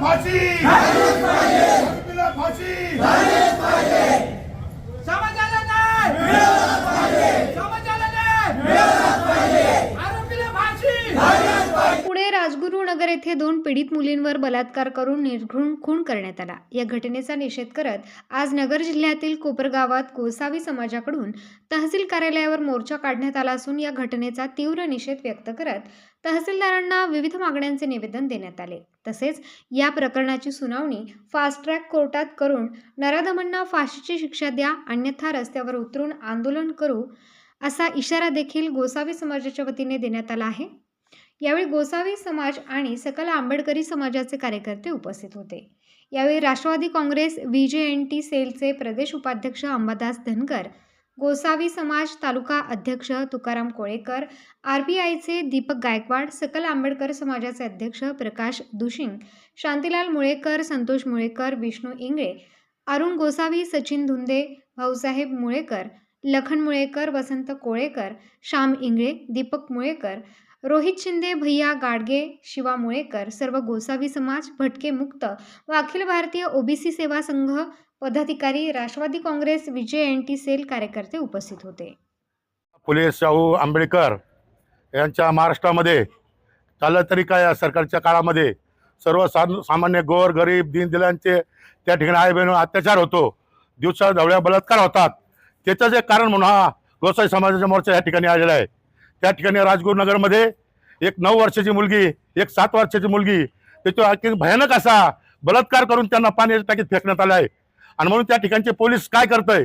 फाशी! आरोपीला फाशी समाजाला नाही समाजाला नाही आरोपीला फाशी पुणे राजगुरुनगर येथे दोन पीडित मुलींवर बलात्कार करून निर्घृण खून करण्यात आला. या घटनेचा निषेध करत आज नगर जिल्ह्यातील कोपरगावात गोसावी समाजाकडून तहसील कार्यालयावर मोर्चा काढण्यात आला असून या घटनेचा तीव्र निषेध व्यक्त करत तहसीलदारांना विविध मागण्यांचे निवेदन देण्यात आले. तसेच या प्रकरणाची सुनावणी फास्ट ट्रॅक कोर्टात करून नराधमांना फाशीची शिक्षा द्या अन्यथा रस्त्यावर उतरून आंदोलन करू असा इशारा देखील गोसावी समाजाच्या वतीने देण्यात आला आहे. यावेळी गोसावी समाज आणि सकल आंबेडकरी समाजाचे कार्यकर्ते उपस्थित होते. यावेळी Rashtravadi Congress V J N T सेलचे प्रदेश उपाध्यक्ष अंबादास धनकर गोसावी समाज तालुका अध्यक्ष तुकाराम कोळेकर आर बी आयचे दीपक गायकवाड सकल आंबेडकर समाजाचे अध्यक्ष प्रकाश दुशिंग शांतीलाल मुळेकर संतोष मुळेकर विष्णू इंगळे अरुण गोसावी सचिन धुंदे भाऊसाहेब मुळेकर लखन मुळेकर वसंत कोळेकर श्याम इंगळे दीपक मुळेकर रोहित शिंदे भैया गाडगे शिवा मुळेकर सर्व गोसावी समाज भटके मुक्त व अखिल भारतीय ओबीसी सेवा संघ पदाधिकारी Rashtravadi Congress VJ N T cell कार्यकर्ते उपस्थित होते. फुले शाहू आंबेडकर यांच्या महाराष्ट्रामध्ये चाललं तरी काय या सरकारच्या काळामध्ये? सर्व सामान्य गोर गरीब दीनदिलांचे त्या ठिकाणी आई बहिणी अत्याचार होतो. दिवसा ढवळ्या बलात्कार होतात. त्याचं जे कारण म्हणून हा गोसाई समाजाचा मोर्चा या ठिकाणी आलेला आहे. त्या ठिकाणी राजगुरुनगरमध्ये एक नऊ वर्षाची मुलगी एक सात वर्षाची मुलगी त्याच्यावर भयानक असा बलात्कार करून त्यांना पाण्याच्या टाकीत फेकण्यात आला आहे. आणि म्हणून त्या ठिकाणचे पोलीस काय करतोय?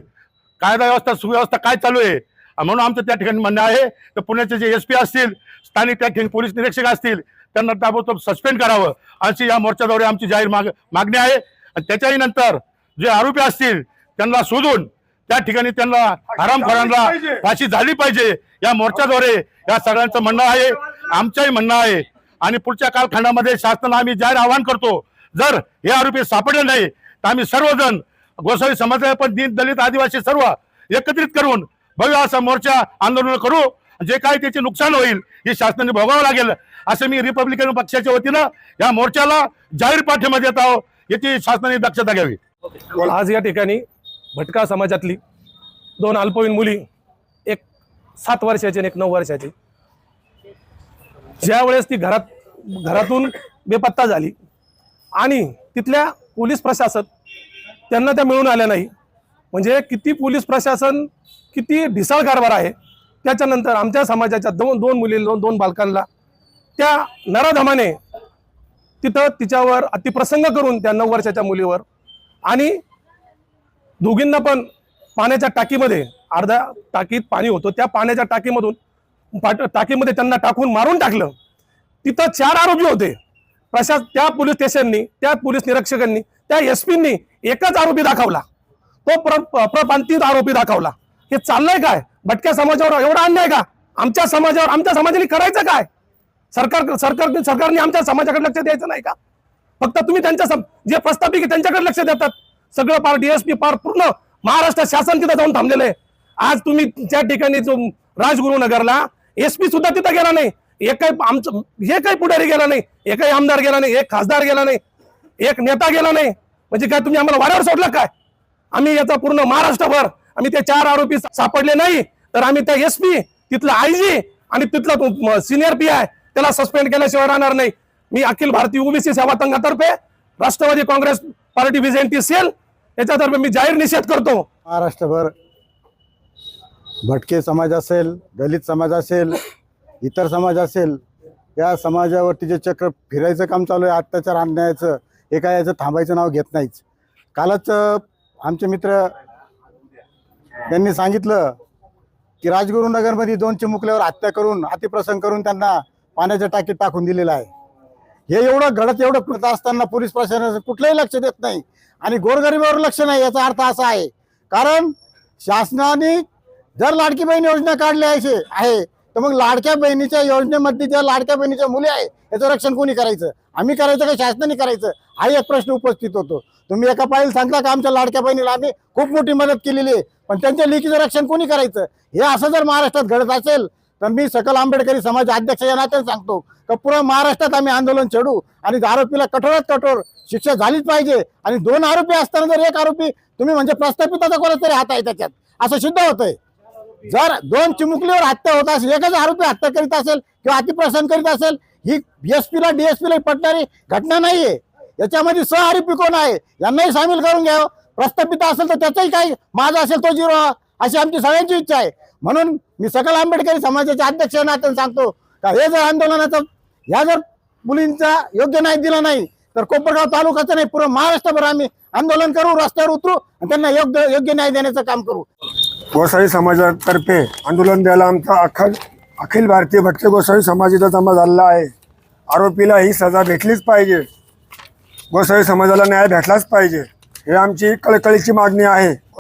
कायदा व्यवस्था सुव्यवस्था काय चालू आहे? म्हणून आमचं त्या ठिकाणी म्हणणं आहे तर पुण्याचे जे एस पी असतील स्थानिक त्या ठिकाणी पोलीस निरीक्षक असतील त्यांना ताबडतोब सस्पेंड करावं. अशी या मोर्चाद्वारे आमची जाहीर माग मागणी आहे. आणि त्याच्याही नंतर जे आरोपी असतील त्यांना शोधून त्या ठिकाणी त्यांना हरामखोरांना फाशी झाली पाहिजे. या मोर्चाद्वारे या सगळ्यांचं म्हणणं आहे आमचंही म्हणणं आहे. आणि पुढच्या कालखंडामध्ये शासनाला आम्ही जाहीर आवाहन करतो. जर हे आरोपी सापडले नाही तर आम्ही सर्वजण गोसावी समाज पण दीन दलित आदिवासी सर्व एकत्रित करून भव्य असा मोर्चा आंदोलन करू. जे काय त्याचे नुकसान होईल हे शासनाने भोगावं लागेल. असं मी रिपब्लिकन पक्षाच्या वतीनं या मोर्चाला जाहीर पाठिंबा देत आहो याची शासनाने दक्षता घ्यावी. आज या ठिकाणी भटका समाजातली दोन अल्पवयीन मुली एक सात वर्षाची आणि एक नऊ वर्षाची. ज्यावेळेस ती घरात घरातून बेपत्ता झाली आणि तिथल्या पोलीस प्रशासन त्यांना त्या मिळून आल्या नाही म्हणजे किती पोलीस प्रशासन किती ढिसाळ कारभार आहे त्याच्यानंतर आमच्या समाजाच्या दोन दोन मुली दोन दोन बालकांना त्या नराधमाने तिथं तिच्यावर अतिप्रसंग करून त्या नऊ वर्षाच्या मुलीवर आणि दोघींना पण पाण्याच्या टाकीमध्ये अर्ध्या टाकीत पाणी होतं. त्या पाण्याच्या टाकीमधून टाकीमध्ये त्यांना टाकून मारून टाकलं. तिथं चार आरोपी होते. प्रशास त्या पोलीस स्टेशननी त्या पोलीस निरीक्षकांनी त्या एस पींनी एकच आरोपी दाखवला. तो प्र प्रप्रांतित आरोपी दाखवला. हे चाललंय काय? भटक्या समाजावर एवढा अन्याय का? आमच्या समाजावर आमच्या समाजाने करायचं काय? सरकार सरकार सरकारने आमच्या समाजाकडे लक्ष द्यायचं नाही का? फक्त तुम्ही त्यांच्या जे प्रस्थापित त्यांच्याकडे लक्ष देतात. सगळं पार डीएसपी पार पूर्ण महाराष्ट्र शासन तिथं जाऊन थांबलेलं आहे. आज तुम्ही त्या ठिकाणी जो राजगुरुनगरला एसपी सुद्धा तिथं गेला नाही. एकही आमचं हे काही पुढारी गेला नाही. एकही आमदार गेला नाही. एक खासदार गेला नाही. एक नेता गेला नाही. म्हणजे काय तुम्ही आम्हाला वाऱ्यावर सोडलं काय? आम्ही याचा पूर्ण महाराष्ट्रभर आम्ही ते चार आरोपी सापडले नाही. तर आम्ही त्या एस पी तिथला आयजी आणि तिथला सिनियर पी आय त्याला सस्पेंड केल्याशिवाय राहणार नाही. मी अखिल भारतीय ओबीसी सेवा संघातर्फे राष्ट्रवादी काँग्रेस पार्टी विजयंती सेल याच्यातर्फे मी जाहीर निषेध करतो. महाराष्ट्रभर भटके समाज असेल दलित समाज असेल इतर समाज असेल या समाजावरती जे चक्र फिरायचं काम चालू आहे अत्याचार आणण्याचं एका याचं थांबायचं नाव घेत नाहीच कालच आमचे मित्र त्यांनी सांगितलं की राजगुरुनगरमध्ये दोन चिमुकल्यावर हत्या करून अतिप्रसंग करून त्यांना पाण्याच्या टाकीत टाकून दिलेलं आहे. हे एवढं घडत एवढं करत असताना पोलीस प्रशासनाचं कुठलंही लक्ष देत नाही. आणि गोरगरिबावर लक्ष नाही याचा अर्थ असा आहे. कारण शासनाने जर लाडकी बहीण योजना काढली आहे आहे तर मग लाडक्या बहिणीच्या योजनेमध्ये ज्या लाडक्या बहिणीच्या मुली आहे याचं रक्षण कोणी करायचं? आम्ही करायचं का शासनाने करायचं? हा एक प्रश्न उपस्थित होतो. तुम्ही एका पाहिजे सांगता का आमच्या लाडक्या बहिणीला आम्ही खूप मोठी मदत केलेली आहे पण त्यांच्या लेखीचं रक्षण कोणी करायचं? हे असं जर महाराष्ट्रात घडत असेल तर मी सकल आंबेडकरी समाज अध्यक्षाच्या नात्याने सांगतो का पुरा महाराष्ट्रात आम्ही आंदोलन छेडू आणि आरोपीला कठोरात कठोर शिक्षा झालीच पाहिजे आणि दोन आरोपी असताना जर एक आरोपी तुम्ही म्हणजे प्रस्थापिताचा कोणाच तरी हात आहे त्याच्यात असं सिद्ध होतंय. जर दोन चिमुकलीवर हत्या होत असेल एकच आरोपी हत्या करीत असेल किंवा अतिप्रसन करीत असेल ही एसपीला डीएसपीला पटणारी घटना नाहीये. याच्यामध्ये सह आरोपी कोण आहे यांनाही सामील करून घ्यावं. प्रस्थापित असेल तर त्याचाही काही माझा असेल तो जिरो. अशी आमची सगळ्यांची इच्छा आहे. म्हणून मी सकल आंबेडकरी समाजाचे अध्यक्ष या नात्याने सांगतो. का हे जर आंदोलनाचं ह्या जर मुलींचा योग्य न्याय दिला नाही तर कोपरगाव तालुक्याचं नाही पूर्ण महाराष्ट्रभर आम्ही आंदोलन करू रस्त्यावर उतरू आणि त्यांना योग्य योग्य न्याय देण्याचं काम करू. गोसाई समाजातर्फे आंदोलन द्यायला आमचा अखिल अखिल भारतीय भटके गोसावी समाजाचा जमा झालेला आहे. आरोपीला ही सजा भेटलीच पाहिजे. गोसावी समाजाला न्याय भेटलाच पाहिजे. हे आमची कळकळीची मागणी आहे.